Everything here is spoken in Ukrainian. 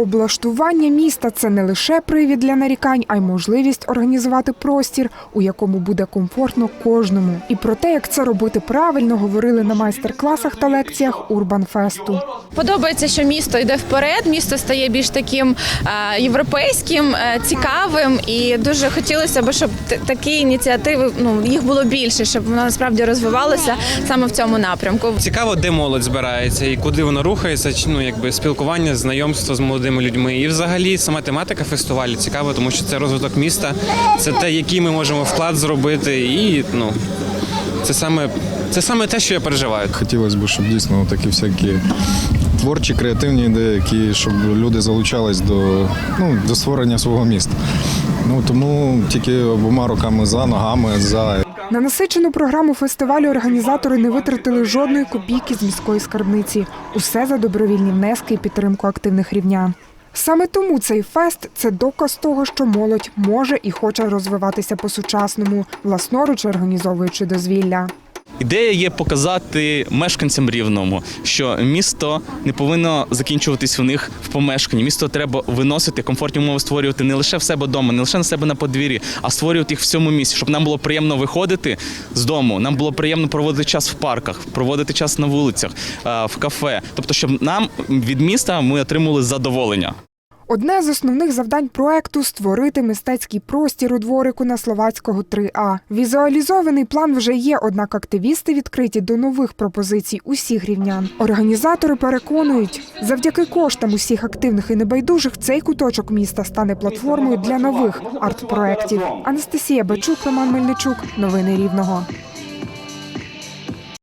Облаштування міста це не лише привід для нарікань, а й можливість організувати простір, у якому буде комфортно кожному. І про те, як це робити правильно, говорили на майстер-класах та лекціях Урбанфесту. Подобається, що місто йде вперед, місто стає більш таким е, європейським, е, цікавим, і дуже хотілося б, щоб такі ініціативи ну їх було більше, щоб воно насправді розвивалося саме в цьому напрямку. Цікаво, де молодь збирається і куди вона рухається. Ну якби спілкування, знайомство з молодими людьми. І взагалі сама тематика фестивалю цікава, тому що це розвиток міста, це те, який ми можемо вклад зробити, і ну це саме це саме те, що я переживаю. Хотілося б, щоб дійсно такі всякі творчі, креативні ідеї, які, щоб люди залучались до, ну, до створення свого міста. Ну тому тільки обома руками за, ногами за. На насичену програму фестивалю організатори не витратили жодної копійки з міської скарбниці. Усе за добровільні внески і підтримку активних рівнян. Саме тому цей фест це доказ того, що молодь може і хоче розвиватися по-сучасному, власноруч організовуючи дозвілля. Ідея є показати мешканцям рівному, що місто не повинно закінчуватись в них в помешканні. Місто треба виносити, комфортні умови створювати не лише в себе вдома, не лише на себе на подвір'ї, а створювати їх в цьому місці, щоб нам було приємно виходити з дому. Нам було приємно проводити час в парках, проводити час на вулицях, е, в кафе. Тобто, щоб нам від міста ми отримали задоволення. Одне з основних завдань проекту створити мистецький простір у дворику на Словацького 3А. Візуалізований план вже є, однак активісти відкриті до нових пропозицій усіх рівнян. Організатори переконують, завдяки коштам усіх активних і небайдужих цей куточок міста стане платформою для нових арт-проєктів. Анастасія Бачук, Роман Мельничук. Новини Рівного.